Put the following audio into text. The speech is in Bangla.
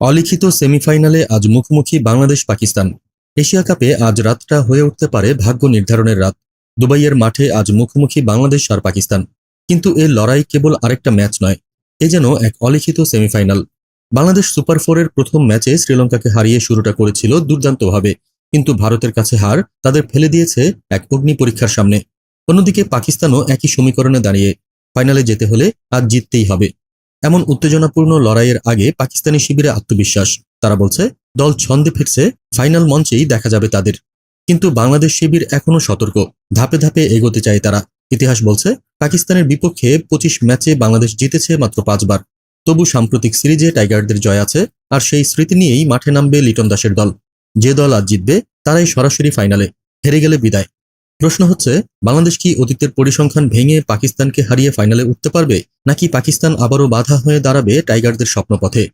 অলিখিত সেমিফাইনালে আজ মুখোমুখি বাংলাদেশ পাকিস্তান। এশিয়া কাপে আজ রাতটা হয়ে উঠতে পারে ভাগ্য নির্ধারণের রাত। দুবাইয়ের মাঠে আজ মুখোমুখি বাংলাদেশ আর পাকিস্তান। কিন্তু এ লড়াই কেবল আরেকটা ম্যাচ নয়, এ যেন এক অলিখিত সেমিফাইনাল। বাংলাদেশ সুপার ফোরের প্রথম ম্যাচে শ্রীলঙ্কাকে হারিয়ে শুরুটা করেছিল দুর্দান্তভাবে, কিন্তু ভারতের কাছে হার তাদের ফেলে দিয়েছে এক অগ্নি পরীক্ষার সামনে। অন্যদিকে পাকিস্তানও একই সমীকরণে দাঁড়িয়ে, ফাইনালে যেতে হলে আজ জিততেই হবে। এমন উত্তেজনাপূর্ণ লড়াইয়ের আগে পাকিস্তানি শিবিরে আত্মবিশ্বাস। তারা বলছে, দল ছন্দে ফিরছে, ফাইনাল মঞ্চেই দেখা যাবে তাদের। কিন্তু বাংলাদেশ শিবির এখনও সতর্ক, ধাপে ধাপে এগোতে চায় তারা। ইতিহাস বলছে, পাকিস্তানের বিপক্ষে পঁচিশ ম্যাচে বাংলাদেশ জিতেছে মাত্র পাঁচবার। তবু সাম্প্রতিক সিরিজে টাইগারদের জয় আছে, আর সেই স্মৃতি নিয়েই মাঠে নামবে লিটন দাসের দল। যে দল আজ জিতবে, তারাই সরাসরি ফাইনালে, হেরে গেলে বিদায়। প্রশ্ন হচ্ছে, বাংলাদেশ কি অতীতের পরিসংখ্যান ভেঙে পাকিস্তানকে হারিয়ে ফাইনালে উঠতে পারবে? নাকি পাকিস্তান আবারও বাধা হয়ে দাঁড়াবে টাইগারদের স্বপ্নপথে?